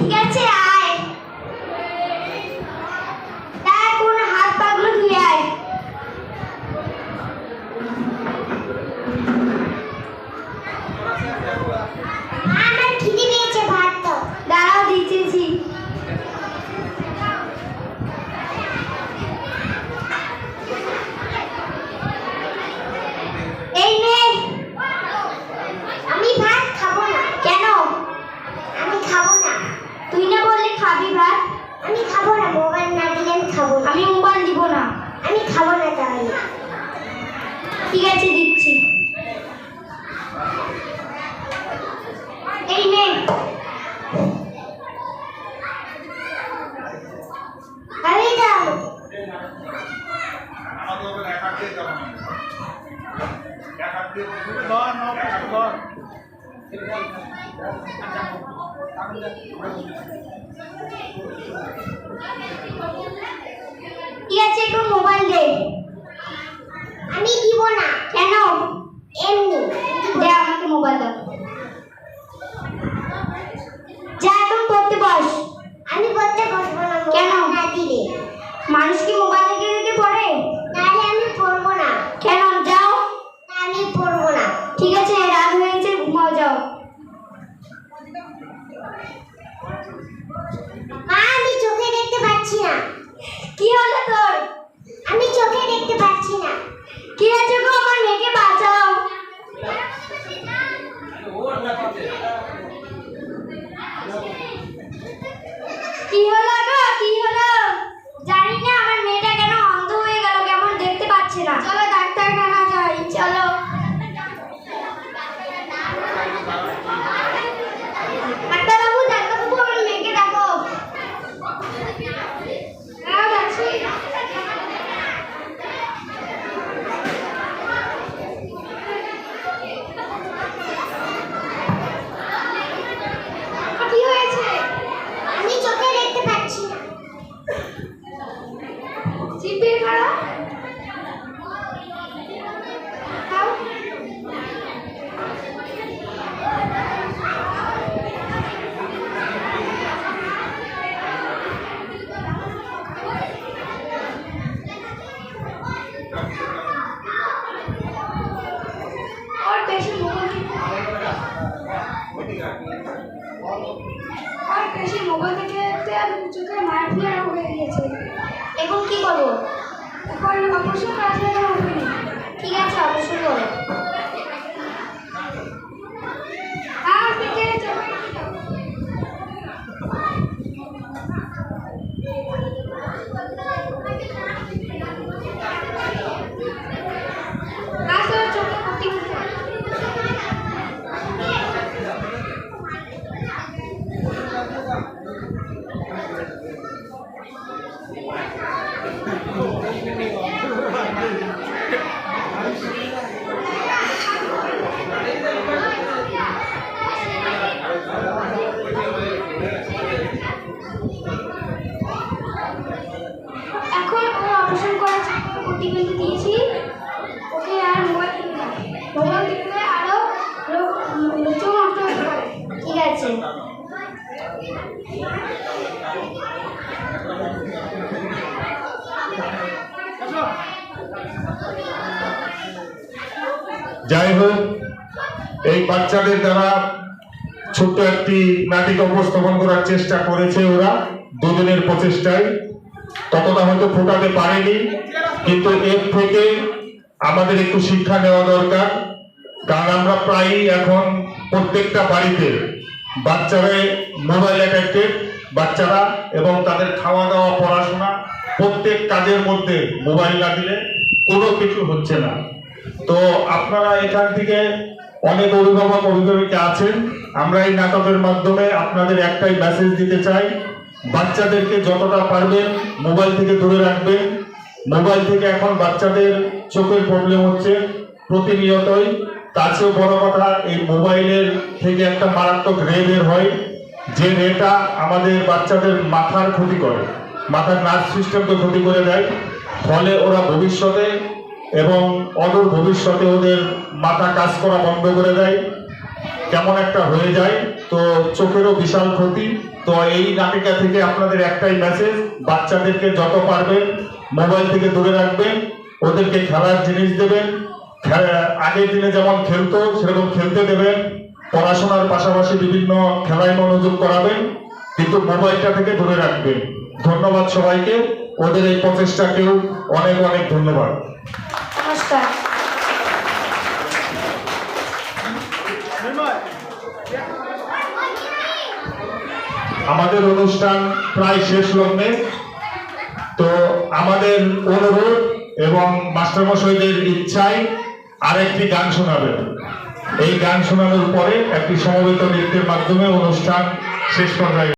ঠিক আছে আয় তা এখন হাত পাগুলো ধুয়ে আয় আমার খিদে পেয়েছে ভাত তো দাঁড়াও দিতেছি এই নে আমি ভাত খাব না কেন আমি খাব না তুই না বললি খাবি ভাত আমি খাব না মোবাইল না দিলে আমি খাব না আমি মোবাইল দিব না আমি খাব না তাহলে ঠিক আছে দিচ্ছি। এই নে। নাও, ধর। ঠিক আছে একটু মোবাইল দে। আমি দিব না। কেন? এমনি। দে আমাকে মোবাইল দাও। যা এখন পড়তে বস। আমি পড়তে বসবো না কেন? না দিলে। মানুষ কি মোবাইল দেখে দেখে পড়ে? নাহলে আমি পড়ব না। কেন? যাও। না আমি পড়ব না। ঠিক আছে রাত হয়ে গেছে ঘুমাও যাও। মা আমি চোখে দেখতে পাচ্ছি না। কি হলো তোর? কি হলো জিভে খারাপ খাও। और पेशेंट मोबाइल আর বেশি মোবাইল দেখতে দেখতে আর চোখে মার ফিয়ার হয়ে গিয়েছে এখন কি করব? এখন অপারেশন করা যাবে হবে না ঠিক আছে অপারেশন করো আর পেটে চোখে আসলে চোখে করতে এখন ও অপারেশন করার জন্য ওটি কিন্তু দিয়েছি ওকে আর মোবাইল কিনবে না। মোবাইল কিনলে আরও রোগ চোখ নষ্ট হতে পারে ঠিক আছে যাই হোক, এই বাচ্চাদের দ্বারা ছোট্ট একটি নাটক উপস্থাপন করার চেষ্টা করেছে ওরা দুদিনের প্রচেষ্টায়। ততটা হয়তো ফোটাতে পারেনি, কিন্তু এর থেকে আমাদের একটু শিক্ষা নেওয়া দরকার, কারণ আমরা প্রায়ই এখন প্রত্যেকটা বাড়িতে বাচ্চারা মোবাইল অ্যাট্রাক্টেড বাচ্চারা এবং তাদের খাওয়া দাওয়া পড়াশোনা প্রত্যেক কাজের মধ্যে মোবাইল না দিলে কোনো কিছু হচ্ছে না। তো আপনারা এখান থেকে অনেক অভিভাবক, অভিভাবিকা আছেন। আমরা এই নাটকের মাধ্যমে আপনাদের একটাই মেসেজ দিতে চাই। বাচ্চাদেরকে যতটা পারবেন মোবাইল থেকে দূরে রাখবেন। মোবাইল থেকে এখন বাচ্চাদের চোখের প্রবলেম হচ্ছে প্রতিনিয়তই। তার চেয়েও বড় কথা, এই মোবাইলের থেকে একটা মারাত্মক রে বের হয়। যে রেটা আমাদের বাচ্চাদের মাথার ক্ষতি করে, মাথার নার্ভ সিস্টেমকে ক্ষতি করে দেয়। ফলে ওরা ভবিষ্যতে এবং অদূর ভবিষ্যতে ওদের মাথা কাজ করা বন্ধ করে দেয়। কেমন একটা হয়ে যায়, তো চোখেরও বিশাল ক্ষতি। তো এই নাটিকা থেকে আপনাদের একটাই মেসেজ বাচ্চাদেরকে যত পারবেন মোবাইল থেকে দূরে রাখবেন, ওদেরকে খেলার জিনিস দেবেন। আগের দিনে যেমন খেলতো, সেরকম খেলতে দেবেন। পড়াশোনার পাশাপাশি বিভিন্ন খেলায় মনোযোগ করাবেন, কিন্তু মোবাইলটা থেকে দূরে রাখবেন। ধন্যবাদ সবাইকে। ওদের এই প্রচেষ্টাকেও অনেক অনেক ধন্যবাদ। আমাদের অনুষ্ঠান প্রায় শেষ লগ্নে। তো আমাদের অনুরোধ এবং মাস্টারমশাইদের ইচ্ছায় আরেকটি গান শোনাবেন। এই গান শোনানোর পরে একটি সমবেত নৃত্যের মাধ্যমে অনুষ্ঠান শেষ পর্যায়ে